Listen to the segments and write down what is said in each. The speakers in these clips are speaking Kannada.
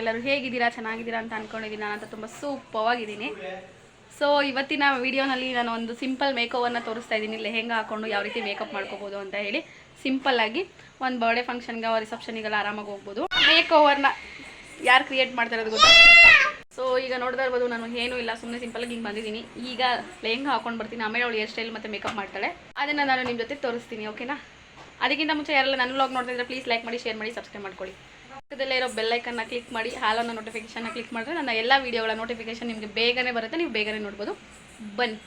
ಎಲ್ಲರೂ ಹೇಗಿದ್ದೀರಾ, ಚೆನ್ನಾಗಿದ್ದೀರಾ ಅಂತ ಅಂದ್ಕೊಂಡಿದ್ದೀನಿ ಅಂತ ತುಂಬ ಸೂಪವಾಗಿದ್ದೀನಿ ಸೊ ಇವತ್ತಿನ ವಿಡಿಯೋನಲ್ಲಿ ನಾನು ಒಂದು ಸಿಂಪಲ್ ಮೇಕೋವರ್ನ ತೋರಿಸ್ತಾ ಇದ್ದೀನಿ. ಲೆಹೆಂಗಾ ಹಾಕೊಂಡು ಯಾವ ರೀತಿ ಮೇಕಪ್ ಮಾಡ್ಕೋಬೋದು ಅಂತ ಹೇಳಿ ಸಿಂಪಲ್ ಆಗಿ ಒಂದು ಬರ್ಡೇ ಫಂಕ್ಷನ್ಗೆ ರಿಸೆಪ್ಷನಿಗೆಲ್ಲ ಆರಾಮಾಗಿ ಹೋಗ್ಬೋದು. ಮೇಕ್ ಓವರ್ನ ಯಾರು ಕ್ರಿಯೇಟ್ ಮಾಡ್ತಾ ಇರೋದು ಗೊತ್ತಾ? ಸೊ ಈಗ ನೋಡ್ತಾ ಇರ್ಬೋದು, ನಾನು ಏನೂ ಇಲ್ಲ ಸುಮ್ಮನೆ ಸಿಂಪಲಾಗಿ ಹಿಂಗೆ ಬಂದಿದ್ದೀನಿ. ಈಗ ಲೆಹೆಂಗಾ ಹಾಕೊಂಡು ಬರ್ತೀನಿ? ಆಮೇಲೆ ಅವಳು ಹೇರ್ ಸ್ಟೈಲ್ ಮತ್ತು ಮೇಕಪ್ ಮಾಡ್ತಾಳೆ. ಅದನ್ನು ನಾನು ನಿಮ್ಮ ಜೊತೆ ತೋರಿಸ್ತೀನಿ ಓಕೆನಾ ಅದಕ್ಕಿಂತ ಮುಂಚೆ ಯಾರೆಲ್ಲ ನನ್ನ ವ್ಲಾಗ್ ನೋಡ್ತಾ ಪ್ಲೀಸ್ ಲೈಕ್ ಮಾಡಿ ಶೇರ್ ಮಾಡಿ ಸಬ್ಸ್ಕ್ರೈಬ್ ಮಾಡ್ಕೊಳ್ಳಿ. ಪಕ್ಕದಲ್ಲೇ ಇರೋ ಬೆಲ್ಲೈಕನ್ನ ಕ್ಲಿಕ್ ಮಾಡಿ ಹಾಲನ್ನು ನೋಟಿಫಿಕೇಶನ್ನ ಕ್ಲಿಕ್ ಮಾಡಿದ್ರೆ ನನ್ನ ಎಲ್ಲ ವೀಡಿಯೋಗಳ ನೋಟಿಫಿಕೇಶನ್ ನಿಮಗೆ ಬೇಗನೆ ಬರುತ್ತೆ, ನೀವು ಬೇಗನೆ ನೋಡ್ಬೋದು. ಬನ್ನಿ.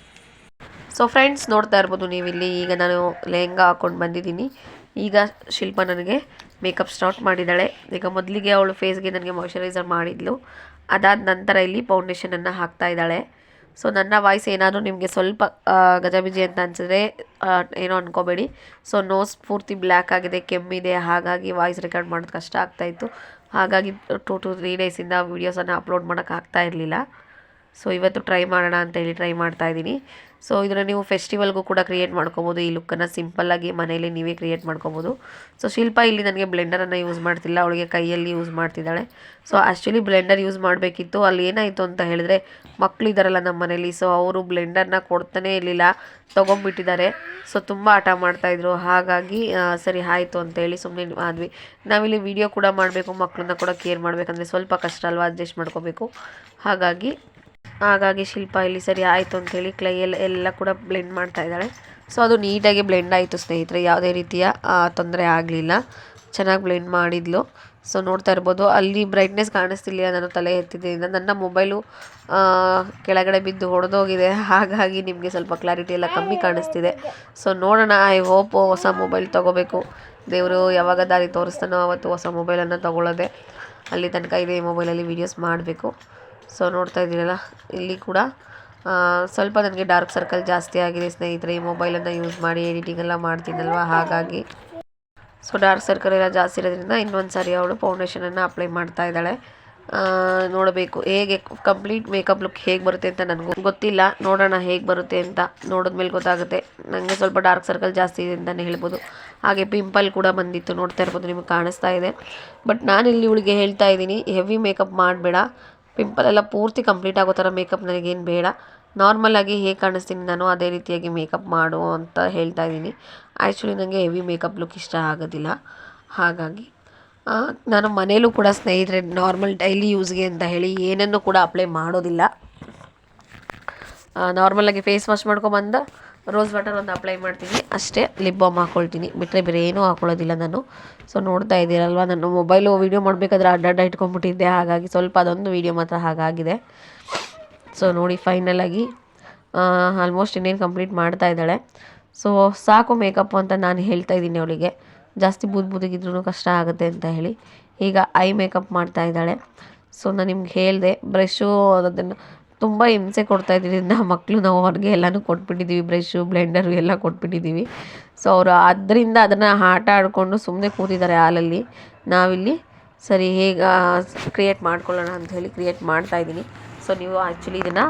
ಸೊ ಫ್ರೆಂಡ್ಸ್ ನೋಡ್ತಾ ಇರ್ಬೋದು ನೀವು ಇಲ್ಲಿ ಈಗ ನಾನು ಲೆಹಂಗಾ ಹಾಕ್ಕೊಂಡು ಬಂದಿದ್ದೀನಿ. ಈಗ ಶಿಲ್ಪ ನನಗೆ ಮೇಕಪ್ ಸ್ಟಾರ್ಟ್ ಮಾಡಿದ್ದಾಳೆ. ಈಗ ಮೊದಲಿಗೆ ಅವಳು ಫೇಸ್ಗೆ ನನಗೆ ಮಾಯ್ಚರೈಸರ್ ಮಾಡಿದ್ಲು. ಅದಾದ ನಂತರ ಇಲ್ಲಿ ಫೌಂಡೇಶನನ್ನು ಹಾಕ್ತಾ ಇದ್ದಾಳೆ. ಸೊ ನನ್ನ ವಾಯ್ಸ್ ಏನಾದರೂ ನಿಮಗೆ ಸ್ವಲ್ಪ ಗಜಬಿಜಿ ಅಂತ ಅನಿಸಿದ್ರೆ ಏನೋ ಅನ್ಕೋಬೇಡಿ. ಸೊ ನೋಸ್ ಪೂರ್ತಿ ಬ್ಲ್ಯಾಕ್ ಆಗಿದೆ, ಕೆಮ್ಮಿದೆ, ಹಾಗಾಗಿ ವಾಯ್ಸ್ ರೆಕಾರ್ಡ್ ಮಾಡೋದು ಕಷ್ಟ ಆಗ್ತಾಯಿತ್ತು ಹಾಗಾಗಿ ಟೂ ಟು ತ್ರೀ ಡೇಸಿಂದ ವೀಡಿಯೋಸನ್ನು ಅಪ್ಲೋಡ್ ಮಾಡೋಕ್ಕೆ ಆಗ್ತಾ ಇರಲಿಲ್ಲ. ಸೊ ಇವತ್ತು ಟ್ರೈ ಮಾಡೋಣ ಅಂತೇಳಿ ಟ್ರೈ ಮಾಡ್ತಾ ಇದ್ದೀನಿ. ಸೊ ಇದನ್ನು ನೀವು ಫೆಸ್ಟಿವಲ್ಗೂ ಕೂಡ ಕ್ರಿಯೇಟ್ ಮಾಡ್ಕೊಬೋದು. ಈ ಲುಕ್ಕನ್ನು ಸಿಂಪಲ್ಲಾಗಿ ಮನೆಯಲ್ಲಿ ನೀವೇ ಕ್ರಿಯೇಟ್ ಮಾಡ್ಕೊಬೋದು. ಸೊ ಶಿಲ್ಪ ಇಲ್ಲಿ ನನಗೆ ಬ್ಲೆಂಡರನ್ನು ಯೂಸ್ ಮಾಡ್ತಿಲ್ಲ. ಅವಳಿಗೆ ಕೈಯಲ್ಲಿ ಯೂಸ್ ಮಾಡ್ತಿದ್ದಾಳೆ. ಸೊ ಆ್ಯಕ್ಚುಲಿ ಬ್ಲೆಂಡರ್ ಯೂಸ್ ಮಾಡಬೇಕಿತ್ತು. ಅಲ್ಲಿ ಏನಾಯಿತು ಅಂತ ಹೇಳಿದ್ರೆ ಮಕ್ಕಳು ಇದ್ದಾರಲ್ಲ ನಮ್ಮ ಮನೇಲಿ ಸೊ ಅವರು ಬ್ಲೆಂಡರ್ನ ಕೊಡ್ತಾನೇ ಇರಲಿಲ್ಲ. ತೊಗೊಂಡ್ಬಿಟ್ಟಿದ್ದಾರೆ. ಸೊ ತುಂಬ ಆಟ ಮಾಡ್ತಾಯಿದ್ರು ಹಾಗಾಗಿ ಸರಿ ಆಯಿತು ಅಂತೇಳಿ ಸುಮ್ಮನೆ ಆದ್ವಿ. ನಾವಿಲ್ಲಿ ವಿಡಿಯೋ ಕೂಡ ಮಾಡಬೇಕು. ಮಕ್ಕಳನ್ನ ಕೂಡ ಕೇರ್ ಮಾಡಬೇಕಂದ್ರೆ ಸ್ವಲ್ಪ ಕಷ್ಟ ಅಲ್ವಾ ಅಡ್ಜಸ್ಟ್ ಮಾಡ್ಕೋಬೇಕು. ಹಾಗಾಗಿ ಹಾಗಾಗಿ ಶಿಲ್ಪ ಇಲ್ಲಿ ಸರಿ ಆಯಿತು ಅಂಥೇಳಿ ಕ್ಲೈಯಲ್ಲಿ ಎಲ್ಲ ಕೂಡ ಬ್ಲೆಂಡ್ ಮಾಡ್ತಾ ಇದ್ದಾಳೆ. ಸೊ ಅದು ನೀಟಾಗಿ ಬ್ಲೆಂಡ್ ಆಯಿತು ಸ್ನೇಹಿತರೆ, ಯಾವುದೇ ರೀತಿಯ ತೊಂದರೆ ಆಗಲಿಲ್ಲ. ಚೆನ್ನಾಗಿ ಬ್ಲೆಂಡ್ ಮಾಡಿದ್ಲು. ಸೊ ನೋಡ್ತಾ ಇರ್ಬೋದು, ಅಲ್ಲಿ ಬ್ರೈಟ್ನೆಸ್ ಕಾಣಿಸ್ತಿಲ್ಲ, ನಾನು ತಲೆ ಎತ್ತಿದ್ದರಿಂದ ನನ್ನ ಮೊಬೈಲು ಕೆಳಗಡೆ ಬಿದ್ದು ಹೊಡೆದೋಗಿದೆ. ಹಾಗಾಗಿ ನಿಮಗೆ ಸ್ವಲ್ಪ ಕ್ಲಾರಿಟಿ ಎಲ್ಲ ಕಮ್ಮಿ ಕಾಣಿಸ್ತಿದೆ. ಸೊ ನೋಡೋಣ ಐ ಹೋಪ್ ಹೊಸ ಮೊಬೈಲ್ ತೊಗೋಬೇಕು. ದೇವರು ಯಾವಾಗ ದಾರಿ ತೋರಿಸ್ತಾನೋ ಅವತ್ತು ಹೊಸ ಮೊಬೈಲನ್ನು ತೊಗೊಳ್ಳೋದೆ. ಅಲ್ಲಿ ತನಕ ಇದೇ ಮೊಬೈಲಲ್ಲಿ ವೀಡಿಯೋಸ್ ಮಾಡಬೇಕು. ಸೊ ನೋಡ್ತಾ ಇದ್ದೀರಲ್ಲ, ಇಲ್ಲಿ ಕೂಡ ಸ್ವಲ್ಪ ನನಗೆ ಡಾರ್ಕ್ ಸರ್ಕಲ್ ಜಾಸ್ತಿ ಆಗಿದೆ ಸ್ನೇಹಿತರೆ, ಈ ಮೊಬೈಲನ್ನು ಯೂಸ್ ಮಾಡಿ ಎಡಿಟಿಂಗ್ ಎಲ್ಲ ಮಾಡ್ತೀನಲ್ವ ಹಾಗಾಗಿ. ಸೊ ಡಾರ್ಕ್ ಸರ್ಕಲ್ ಎಲ್ಲ ಜಾಸ್ತಿ ಇರೋದ್ರಿಂದ ಇನ್ನೊಂದು ಸಾರಿ ಅವಳು ಫೌಂಡೇಶನನ್ನು ಅಪ್ಲೈ ಮಾಡ್ತಾ ಇದ್ದಾಳೆ. ನೋಡಬೇಕು, ಹೇಗೆ ಕಂಪ್ಲೀಟ್ ಮೇಕಪ್ ಲುಕ್ ಹೇಗೆ ಬರುತ್ತೆ ಅಂತ ನನಗೂ ಗೊತ್ತಿಲ್ಲ. ನೋಡೋಣ ಹೇಗೆ ಬರುತ್ತೆ ಅಂತ ನೋಡಿದ್ಮೇಲೆ ಗೊತ್ತಾಗುತ್ತೆ. ನನಗೆ ಸ್ವಲ್ಪ ಡಾರ್ಕ್ ಸರ್ಕಲ್ ಜಾಸ್ತಿ ಇದೆ ಅಂತಲೇ ಹೇಳ್ಬೋದು. ಹಾಗೆ ಪಿಂಪಲ್ ಕೂಡ ಬಂದಿತ್ತು, ನೋಡ್ತಾ ಇರ್ಬೋದು, ನಿಮಗೆ ಕಾಣಿಸ್ತಾ ಇದೆ. ಬಟ್ ನಾನು ಇಲ್ಲಿ ಇವಳಿಗೆ ಹೇಳ್ತಾ ಇದ್ದೀನಿ ಹೆವಿ ಮೇಕಪ್ ಮಾಡಬೇಡ. ಪಿಂಪಲ್ ಎಲ್ಲ ಪೂರ್ತಿ ಕಂಪ್ಲೀಟ್ ಆಗೋ ಥರ ಮೇಕಪ್ ನನಗೇನು ಬೇಡ. ನಾರ್ಮಲಾಗಿ ಹೇಗೆ ಕಾಣಿಸ್ತೀನಿ ನಾನು ಅದೇ ರೀತಿಯಾಗಿ ಮೇಕಪ್ ಮಾಡು ಅಂತ ಹೇಳ್ತಾ ಇದ್ದೀನಿ. ಆ್ಯಕ್ಚುಲಿ ನನಗೆ ಹೆವಿ ಮೇಕಪ್ ಲುಕ್ ಇಷ್ಟ ಆಗೋದಿಲ್ಲ. ಹಾಗಾಗಿ ನಾನು ಮನೇಲೂ ಕೂಡ ಸ್ನೇಹಿತರೆ ನಾರ್ಮಲ್ ಡೈಲಿ ಯೂಸ್ಗೆ ಅಂತ ಹೇಳಿ ಏನನ್ನು ಕೂಡ ಅಪ್ಲೈ ಮಾಡೋದಿಲ್ಲ. ನಾರ್ಮಲಾಗಿ ಫೇಸ್ ವಾಶ್ ಮಾಡ್ಕೊಂಬಂದು ರೋಸ್ ವಾಟರ್ ಒಂದು ಅಪ್ಲೈ ಮಾಡ್ತೀನಿ. ಅಷ್ಟೇ ಲಿಪ್ ಬಾಮ್ ಹಾಕ್ಕೊಳ್ತೀನಿ ಬಿಟ್ಟರೆ ಬೇರೆ ಏನೂ ಹಾಕ್ಕೊಳ್ಳೋದಿಲ್ಲ ನಾನು. ಸೊ ನೋಡ್ತಾ ಇದ್ದೀರಲ್ವ? ನಾನು ಮೊಬೈಲು ವೀಡಿಯೋ ಮಾಡಬೇಕಾದ್ರೆ ಅಡ್ಡಡ್ಡ ಇಟ್ಕೊಂಡ್ಬಿಟ್ಟಿದ್ದೆ. ಹಾಗಾಗಿ ಸ್ವಲ್ಪ ಅದೊಂದು ವೀಡಿಯೋ ಮಾತ್ರ ಹಾಗಾಗಿದೆ. ಸೊ ನೋಡಿ ಫೈನಲಾಗಿ ಆಲ್ಮೋಸ್ಟ್ ಇನ್ನೇನು ಕಂಪ್ಲೀಟ್ ಮಾಡ್ತಾ ಇದ್ದಾಳೆ. ಸೊ ಸಾಕು ಮೇಕಪ್ ಅಂತ ನಾನು ಹೇಳ್ತಾ ಇದ್ದೀನಿ ಅವಳಿಗೆ. ಜಾಸ್ತಿ ಬೂದ್ ಬೂದಿಗಿದ್ರೂ ಕಷ್ಟ ಆಗುತ್ತೆ ಅಂತ ಹೇಳಿ. ಈಗ ಐ ಮೇಕಪ್ ಮಾಡ್ತಾ ಇದ್ದಾಳೆ. ಸೊ ನಾನು ನಿಮ್ಗೆ ಹೇಳಿದೆ ಬ್ರಷು ಅದನ್ನು ತುಂಬ ಹಿಂಸೆ ಕೊಡ್ತಾ ಇದ್ರಿಂದ ಮಕ್ಕಳು ನಾವು ಅವ್ರಿಗೆ ಎಲ್ಲನೂ ಕೊಟ್ಬಿಟ್ಟಿದ್ದೀವಿ ಬ್ರಷು, ಬ್ಲೆಂಡರು ಎಲ್ಲ ಕೊಟ್ಬಿಟ್ಟಿದ್ದೀವಿ ಸೊ ಅವರು ಅದರಿಂದ ಅದನ್ನು ಆಟ ಆಡಿಕೊಂಡು ಸುಮ್ಮನೆ ಕೂತಿದ್ದಾರೆ ಹಾಲಲ್ಲಿ. ನಾವಿಲ್ಲಿ ಸರಿ, ಹೇಗೆ ಕ್ರಿಯೇಟ್ ಮಾಡ್ಕೊಳ್ಳೋಣ ಅಂತ ಹೇಳಿ ಕ್ರಿಯೇಟ್ ಮಾಡ್ತಾ ಇದ್ದೀನಿ. ಸೊ ನೀವು ಆ್ಯಕ್ಚುಲಿ ಇದನ್ನು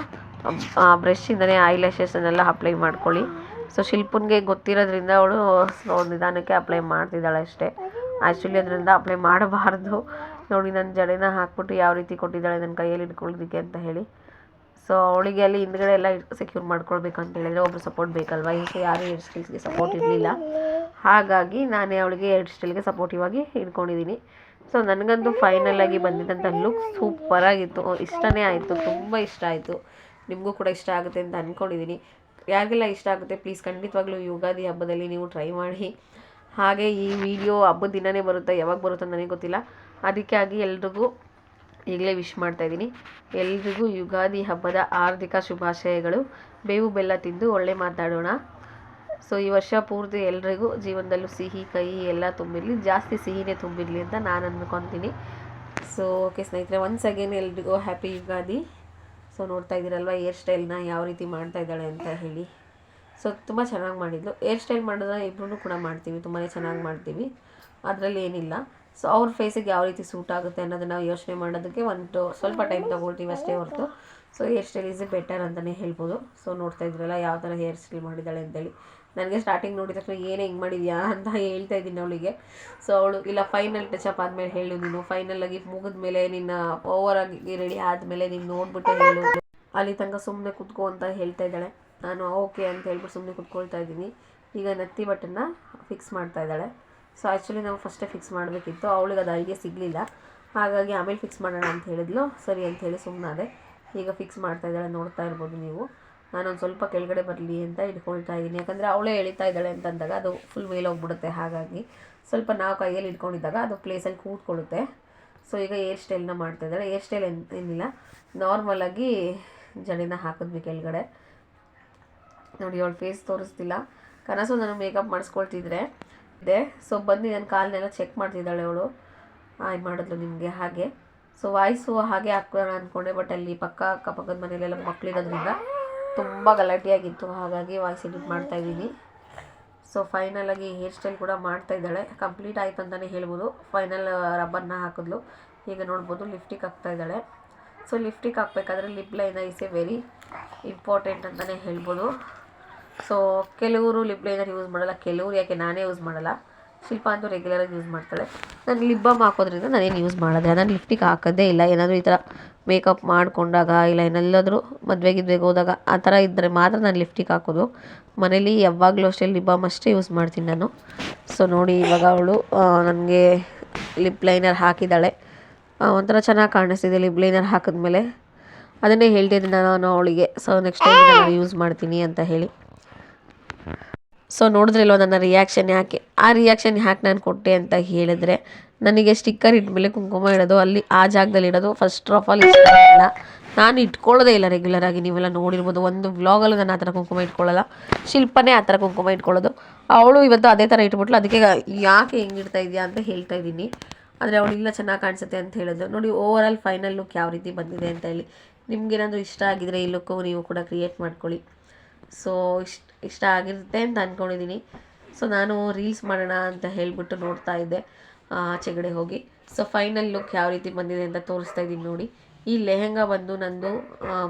ಬ್ರಷಿಂದನೇ ಐ ಲ್ಯಾಶಸನ್ನೆಲ್ಲ ಅಪ್ಲೈ ಮಾಡ್ಕೊಳ್ಳಿ. ಸೊ ಶಿಲ್ಪನ್ಗೆ ಗೊತ್ತಿರೋದ್ರಿಂದ ಅವಳು ನಿಧಾನಕ್ಕೆ ಅಪ್ಲೈ ಮಾಡ್ತಿದ್ದಾಳೆ ಅಷ್ಟೇ. ಆ್ಯಕ್ಚುಲಿ ಅದರಿಂದ ಅಪ್ಲೈ ಮಾಡಬಾರ್ದು. ನೋಡಿ ನನ್ನ ಜಡೆನ ಹಾಕ್ಬಿಟ್ಟು ಯಾವ ರೀತಿ ಕೊಟ್ಟಿದ್ದಾಳೆ ನನ್ನ ಕೈಯಲ್ಲಿ ಇಟ್ಕೊಳ್ಳೋದಕ್ಕೆ ಅಂತ ಹೇಳಿ. ಸೊ ಅವಳಿಗೆ ಅಲ್ಲಿ ಹಿಂದ್ಗಡೆ ಎಲ್ಲ ಸೆಕ್ಯೂರ್ ಮಾಡ್ಕೊಳ್ಬೇಕು ಅಂತ ಹೇಳಿದ್ರೆ ಒಬ್ರು ಸಪೋರ್ಟ್ ಬೇಕಲ್ವಾ? ಈಗ ಯಾರು ಹೇರ್ ಸ್ಟೈಲ್ಸ್ಗೆ ಸಪೋರ್ಟ್ ಇರಲಿಲ್ಲ. ಹಾಗಾಗಿ ನಾನೇ ಅವಳಿಗೆ ಹೇರ್ ಸ್ಟೈಲ್ಗೆ ಸಪೋರ್ಟಿವ್ ಆಗಿ ಹಿಡ್ಕೊಂಡಿದ್ದೀನಿ ಸೊ ನನಗಂತೂ ಫೈನಲ್ ಆಗಿ ಬಂದಿದ್ದಂಥ ಲುಕ್ ಸೂಪರಾಗಿತ್ತು ಇಷ್ಟನೇ ಆಯಿತು. ತುಂಬ ಇಷ್ಟ ಆಯಿತು. ನಿಮಗೂ ಕೂಡ ಇಷ್ಟ ಆಗುತ್ತೆ ಅಂತ ಅಂದ್ಕೊಂಡಿದ್ದೀನಿ ಯಾರಿಗೆಲ್ಲ ಇಷ್ಟ ಆಗುತ್ತೆ ಪ್ಲೀಸ್ ಖಂಡಿತವಾಗ್ಲೂ ಯುಗಾದಿ ಹಬ್ಬದಲ್ಲಿ ನೀವು ಟ್ರೈ ಮಾಡಿ. ಹಾಗೆ ಈ ವಿಡಿಯೋ ಹಬ್ಬದ ದಿನವೇ ಬರುತ್ತಾ. ಯಾವಾಗ ಬರುತ್ತೆ ನನಗೆ ಗೊತ್ತಿಲ್ಲ. ಅದಕ್ಕಾಗಿ ಎಲ್ರಿಗೂ ಈಗಲೇ ವಿಶ್ ಮಾಡ್ತಾ ಇದ್ದೀನಿ. ಎಲ್ರಿಗೂ ಯುಗಾದಿ ಹಬ್ಬದ ಹಾರ್ದಿಕ ಶುಭಾಶಯಗಳು. ಬೇವು ಬೆಲ್ಲ ತಿಂದು ಒಳ್ಳೆ ಮಾತಾಡೋಣ. ಸೊ ಈ ವರ್ಷ ಪೂರ್ತಿ ಎಲ್ರಿಗೂ ಜೀವನದಲ್ಲೂ ಸಿಹಿ, ಕಹಿ ಎಲ್ಲ ತುಂಬಿರಲಿ. ಜಾಸ್ತಿ ಸಿಹಿನೇ ತುಂಬಿರಲಿ ಅಂತ ನಾನು ಅಂದ್ಕೊತೀನಿ ಸೊ ಓಕೆ ಸ್ನೇಹಿತರೆ ಒನ್ಸ್ ಅಗೇನ್ ಎಲ್ರಿಗೂ ಹ್ಯಾಪಿ ಯುಗಾದಿ. ಸೊ ನೋಡ್ತಾ ಇದ್ದೀರಲ್ವ ಹೇರ್ ಸ್ಟೈಲ್ನ ಯಾವ ರೀತಿ ಮಾಡ್ತಾ ಇದ್ದಾಳೆ ಅಂತ ಹೇಳಿ. ಸೊ ತುಂಬ ಚೆನ್ನಾಗಿ ಮಾಡಿದ್ಲು. ಹೇರ್ ಸ್ಟೈಲ್ ಮಾಡಿದ್ರೆ ಇಬ್ಬರೂ ಕೂಡ ಮಾಡ್ತೀವಿ. ತುಂಬಾ ಚೆನ್ನಾಗಿ ಮಾಡ್ತೀವಿ. ಅದರಲ್ಲಿ ಏನಿಲ್ಲ. ಸೊ ಅವ್ರ ಫೇಸಿಗೆ ಯಾವ ರೀತಿ ಸೂಟ್ ಆಗುತ್ತೆ ಅನ್ನೋದನ್ನು ಯೋಚನೆ ಮಾಡೋದಕ್ಕೆ ಒಂದು ಸ್ವಲ್ಪ ಟೈಮ್ ತಗೊಳ್ತೀವಿ ಅಷ್ಟೇ ಹೊರತು. So hair style is better ಅಂತಲೇ ಹೇಳ್ಬೋದು. ಸೊ ನೋಡ್ತಾ ಇದ್ರಲ್ಲ ಯಾವ ಥರ ಹೇರ್ ಸ್ಟೈಲ್ ಮಾಡಿದ್ದಾಳೆ ಅಂತೇಳಿ. ನನಗೆ ಸ್ಟಾರ್ಟಿಂಗ್ ನೋಡಿದ ತಕ್ಷಣ ಏನೇ ಹಿಂಗೆ ಮಾಡಿದ್ಯಾ ಅಂತ ಹೇಳ್ತಾ ಇದ್ದೀನಿ ಅವಳಿಗೆ. ಸೊ ಅವಳು ಇಲ್ಲ ಫೈನಲ್ ಟಚಪ್ ಆದಮೇಲೆ ಹೇಳು ನೀನು. ಫೈನಲ್ ಆಗಿ ಮುಗಿದ ಮೇಲೆ ನಿನ್ನ ಓವರ್ ಆಗಿ ರೆಡಿ ಆದಮೇಲೆ ನೀನು ನೋಡ್ಬಿಟ್ಟು ಹೇಳು. ಅಲ್ಲಿ ತನಕ ಸುಮ್ಮನೆ ಕುತ್ಕೋ ಅಂತ ಹೇಳ್ತಾ ಇದ್ದಾಳೆ. ನಾನು, ಓಕೆ ಅಂತ ಹೇಳ್ಬಿಟ್ಟು ಸುಮ್ಮನೆ ಕುತ್ಕೊಳ್ತಾ ಇದ್ದೀನಿ. ಈಗ ನತ್ತಿ ಬಟ್ಟನ್ನು ಫಿಕ್ಸ್ ಮಾಡ್ತಾ ಇದ್ದಾಳೆ. ಸೊ ಆ್ಯಕ್ಚುಲಿ ನಾವು ಫಸ್ಟೇ ಫಿಕ್ಸ್ ಮಾಡಬೇಕಿತ್ತು. ಅವಳಿಗೆ ಅದು ಐಡಿಯಾ ಸಿಗಲಿಲ್ಲ. ಹಾಗಾಗಿ ಆಮೇಲೆ ಫಿಕ್ಸ್ ಮಾಡೋಣ ಅಂತ ಹೇಳಿದ್ಲು. ಸರಿ ಅಂತ ಹೇಳಿ ಸುಮ್ಮನಾದೆ ಈಗ ಫಿಕ್ಸ್ ಮಾಡ್ತಾ ಇದ್ದಾಳೆ, ನೋಡ್ತಾ ಇರ್ಬೋದು ನೀವು. ನಾನೊಂದು ಸ್ವಲ್ಪ ಕೆಳಗಡೆ ಬರಲಿ ಅಂತ ಇಟ್ಕೊಳ್ತಾ ಇದ್ದೀನಿ. ಯಾಕಂದರೆ ಅವಳೇ ಎಳಿತಾ ಇದ್ದಾಳೆ ಅಂತ ಅಂದಾಗ ಅದು ಫುಲ್ ಮೇಲೆ ಹೋಗ್ಬಿಡುತ್ತೆ. ಹಾಗಾಗಿ ಸ್ವಲ್ಪ ನಾವು ಕೈಯಲ್ಲಿ ಇಟ್ಕೊಂಡಿದ್ದಾಗ ಅದು ಪ್ಲೇಸಲ್ಲಿ ಕೂತ್ಕೊಳ್ಳುತ್ತೆ. ಸೊ ಈಗ ಏರ್ ಸ್ಟೈಲ್ನ ಮಾಡ್ತಾ ಇದ್ದಾಳೆ. ಏರ್ ಸ್ಟೈಲ್ ಏನಿಲ್ಲ. ನಾರ್ಮಲಾಗಿ ಜಡೆನ ಹಾಕಿದ್ವಿ ಕೆಳಗಡೆ. ನೋಡಿ, ಅವಳು ಫೇಸ್ ತೋರಿಸ್ತಿಲ್ಲ. ಕನಸು ನಾನು ಮೇಕಪ್ ಮಾಡಿಸ್ಕೊಳ್ತಿದ್ರೆ ಇದೆ. ಸೊ ಬಂದು ನನ್ನ ಕಾಲನ್ನೆಲ್ಲ ಚೆಕ್ ಮಾಡ್ತಿದ್ದಾಳೆ ಅವಳು. ಆಯ್ ಮಾಡಿದ್ಲು ನಿಮಗೆ ಹಾಗೆ. ಸೊ ವಾಯ್ಸು ಹಾಗೆ ಹಾಕೋಣ ಅಂದ್ಕೊಂಡೆ ಬಟ್ ಅಲ್ಲಿ ಪಕ್ಕ, ಅಕ್ಕಪಕ್ಕದ ಮನೆಯಲ್ಲೆಲ್ಲ ಮಕ್ಕಳಿರೋದ್ರಿಂದ ತುಂಬ ಗಲಾಟೆಯಾಗಿತ್ತು. ಹಾಗಾಗಿ ವಾಯ್ಸ್ ಎಡಿಟ್ ಮಾಡ್ತಾ ಇದ್ದೀನಿ. ಸೊ ಫೈನಲಾಗಿ ಹೇರ್ ಸ್ಟೈಲ್ ಕೂಡ ಮಾಡ್ತಾ ಇದ್ದಾಳೆ. ಕಂಪ್ಲೀಟ್ ಆಯ್ತು ಅಂತಲೇ ಹೇಳ್ಬೋದು. ಫೈನಲ್ ರಬ್ಬರ್ನ ಹಾಕಿದ್ಲು. ಈಗ ನೋಡ್ಬೋದು ಲಿಫ್ಟಿಕ್ ಹಾಕ್ತಾ ಇದ್ದಾಳೆ. So lipstick ಹಾಕಬೇಕಾದ್ರೆ lip line is a very important ಅಂತಲೇ ಹೇಳ್ಬೋದು. ಸೊ ಕೆಲವರು ಲಿಪ್ ಲೈನರ್ ಯೂಸ್ ಮಾಡಲ್ಲ, ಕೆಲವರು ಯಾಕೆ ನಾನೇ ಯೂಸ್ ಮಾಡಲ್ಲ. ಶಿಲ್ಪ ಅಂತೂ ರೆಗ್ಯುಲರಾಗಿ ಯೂಸ್ ಮಾಡ್ತಾಳೆ. ನಾನು ಲಿಪ್ ಬಾಮ್ ಹಾಕೋದ್ರಿಂದ ನಾನೇನು ಯೂಸ್ ಮಾಡೋದಿಲ್ಲ ನಾನು ಲಿಪ್ಟಿಗೆ ಹಾಕೋದೇ ಇಲ್ಲ. ಏನಾದರೂ ಈ ಥರ ಮೇಕಪ್ ಮಾಡಿಕೊಂಡಾಗ ಇಲ್ಲ, ಏನೆಲ್ಲಾದರೂ ಮದುವೆ ಗಿದ್ವೆಗೆ ಹೋದಾಗ ಆ ಥರ ಇದ್ದರೆ ಮಾತ್ರ ನಾನು ಲಿಫ್ಟಿಗೆ ಹಾಕೋದು. ಮನೇಲಿ ಯಾವಾಗಲೂ ಅಷ್ಟೇ ಲಿಪ್ ಬಾಮ್ ಅಷ್ಟೇ ಯೂಸ್ ಮಾಡ್ತೀನಿ ನಾನು. ಸೊ ನೋಡಿ ಇವಾಗ ಅವಳು ನನಗೆ ಲಿಪ್ ಲೈನರ್ ಹಾಕಿದ್ದಾಳೆ. ಒಂಥರ ಚೆನ್ನಾಗಿ ಕಾಣಿಸ್ತಿದೆ ಲಿಪ್ ಲೈನರ್ ಹಾಕಿದ್ಮೇಲೆ. ಅದನ್ನೇ ಹೇಳ್ತಿದ್ದೆ ನಾನು ಅವಳಿಗೆ. ಸೊ ನೆಕ್ಸ್ಟ್ ಟೈಮ್ ನಾನು ಯೂಸ್ ಮಾಡ್ತೀನಿ ಅಂತ ಹೇಳಿ. ಸೊ ನೋಡಿದ್ರಲ್ವ ನನ್ನ ರಿಯಾಕ್ಷನ್ ಯಾಕೆ? ಆ ರಿಯಾಕ್ಷನ್ ಯಾಕೆ ನಾನು ಕೊಟ್ಟೆ ಅಂತ ಹೇಳಿದ್ರೆ, ನನಗೆ ಸ್ಟಿಕ್ಕರ್ ಇಟ್ಮೇಲೆ ಕುಂಕುಮ ಇಡೋದು, ಅಲ್ಲಿ ಆ ಜಾಗದಲ್ಲಿ ಇಡೋದು ಫಸ್ಟ್ ಆಫ್ ಆಲ್ ಇಷ್ಟ ಇಲ್ಲ ನಾನು ಇಟ್ಕೊಳ್ಳೋದೇ ಇಲ್ಲ ರೆಗ್ಯುಲರ್ ಆಗಿ, ನೀವೆಲ್ಲ ನೋಡಿರ್ಬೋದು, ಒಂದು ವ್ಲಾಗಲ್ಲೂ ನಾನು ಆ ಥರ ಕುಂಕುಮ ಇಟ್ಕೊಳ್ಳಲ್ಲ. ಶಿಲ್ಪನೇ ಆ ಥರ ಕುಂಕುಮ ಇಟ್ಕೊಳ್ಳೋದು. ಅವಳು ಇವತ್ತು ಅದೇ ಥರ ಇಟ್ಬಿಟ್ಲು. ಅದಕ್ಕೆ ಯಾಕೆ ಹೆಂಗೆ ಇಡ್ತಾ ಇದೆಯಾ ಅಂತ ಹೇಳ್ತಾ ಇದ್ದೀನಿ. ಆದರೆ ಅವಳು ಇಲ್ಲ, ಚೆನ್ನಾಗಿ ಕಾಣಿಸುತ್ತೆ ಅಂತ ಹೇಳಿದ್ರು ನೋಡಿ ಓವರ್ ಆಲ್ ಫೈನಲ್ ಲುಕ್ ಯಾವ ರೀತಿ ಬಂದಿದೆ ಅಂತ ಹೇಳಿ. ನಿಮ್ಗೇನಾದರೂ ಇಷ್ಟ ಆಗಿದ್ರೆ ಈ ಲುಕ್ಕು ನೀವು ಕೂಡ ಕ್ರಿಯೇಟ್ ಮಾಡ್ಕೊಳ್ಳಿ. ಸೊ ಇಷ್ಟ ಇಷ್ಟ ಆಗಿರುತ್ತೆ ಅಂತ ಅಂದ್ಕೊಂಡಿದ್ದೀನಿ ಸೊ ನಾನು ರೀಲ್ಸ್ ಮಾಡೋಣ ಅಂತ ಹೇಳಿಬಿಟ್ಟು ನೋಡ್ತಾ ಇದ್ದೆ ಆಚೆಗಡೆ ಹೋಗಿ. ಸೊ ಫೈನಲ್ ಲುಕ್ ಯಾವ ರೀತಿ ಬಂದಿದೆ ಅಂತ ತೋರಿಸ್ತಾ ಇದ್ದೀನಿ ನೋಡಿ. ಈ ಲೆಹೆಂಗಾ ಬಂದು ನಂದು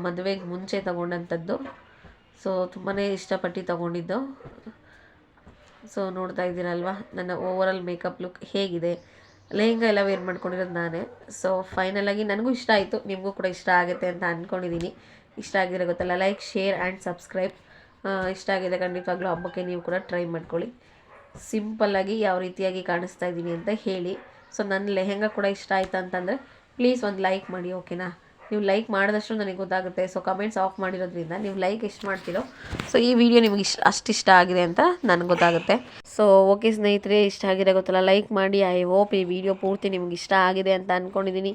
ಮದುವೆಗೆ ಮುಂಚೆ ತೊಗೊಂಡಂಥದ್ದು. ಸೊ ತುಂಬಾ ಇಷ್ಟಪಟ್ಟು ತಗೊಂಡಿದ್ದು. ಸೊ ನೋಡ್ತಾ ಇದ್ದೀರಲ್ವಾ, ನನ್ನ ಓವರಾಲ್ ಮೇಕಪ್ ಲುಕ್ ಹೇಗಿದೆ. ಲೆಹೆಂಗಾ ಎಲ್ಲ ವೇರ್ ಮಾಡ್ಕೊಂಡಿರೋದು ನಾನೇ. ಸೊ ಫೈನಲಾಗಿ ನನಗೂ ಇಷ್ಟ ಆಯಿತು, ನಿಮಗೂ ಕೂಡ ಇಷ್ಟ ಆಗುತ್ತೆ ಅಂತ ಅಂದ್ಕೊಂಡಿದ್ದೀನಿ ಇಷ್ಟ ಆಗಿರೋ ಗೊತ್ತಲ್ಲ ಲೈಕ್ ಶೇರ್ ಆ್ಯಂಡ್ ಸಬ್ಸ್ಕ್ರೈಬ್ ಇಷ್ಟ ಆಗಿದೆ ಖಂಡಿತವಾಗ್ಲೂ ಹಬ್ಬಕ್ಕೆ ನೀವು ಕೂಡ ಟ್ರೈ ಮಾಡ್ಕೊಳ್ಳಿ. ಸಿಂಪಲ್ಲಾಗಿ ಯಾವ ರೀತಿಯಾಗಿ ಕಾಣಿಸ್ತಾ ಇದ್ದೀನಿ ಅಂತ ಹೇಳಿ. ಸೊ ನನ್ನ ಲೆಹೆಂಗಾ ಕೂಡ ಇಷ್ಟ ಆಯ್ತು ಅಂತಂದರೆ ಪ್ಲೀಸ್ ಒಂದು ಲೈಕ್ ಮಾಡಿ ಓಕೆನಾ ನೀವು ಲೈಕ್ ಮಾಡಿದಷ್ಟು ನನಗೆ ಗೊತ್ತಾಗುತ್ತೆ. ಸೊ ಕಮೆಂಟ್ಸ್ ಆಫ್ ಮಾಡಿರೋದ್ರಿಂದ ನೀವು ಲೈಕ್ ಎಷ್ಟು ಮಾಡ್ತೀರೋ. ಸೊ ಈ ವಿಡಿಯೋ ನಿಮಗೆ ಇಷ್ಟ ಅಷ್ಟು ಇಷ್ಟ ಆಗಿದೆ ಅಂತ ನನಗೆ ಗೊತ್ತಾಗುತ್ತೆ. ಸೊ ಓಕೆ ಸ್ನೇಹಿತರೆ, ಇಷ್ಟ ಆಗಿದೆ ಗೊತ್ತಲ್ಲ ಲೈಕ್ ಮಾಡಿ. ಐ ಹೋಪ್ ಈ ವಿಡಿಯೋ ಪೂರ್ತಿ ನಿಮ್ಗೆ ಇಷ್ಟ ಆಗಿದೆ ಅಂತ ಅಂದ್ಕೊಂಡಿದ್ದೀನಿ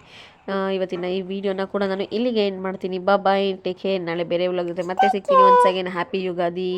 ಇವತ್ತಿನ ಈ ವಿಡಿಯೋನ ಕೂಡ ನಾನು ಇಲ್ಲಿಗೆ ಏನು ಮಾಡ್ತೀನಿ. ಬಾ ಬಾಯ್ ಟೇಕ್ ಕೇರ್ ನಾಳೆ ಬೇರೆ ವ್ಲಾಗ್ ಮತ್ತೆ ಸಿಗ್ತೀನಿ. Once again happy Ugadi.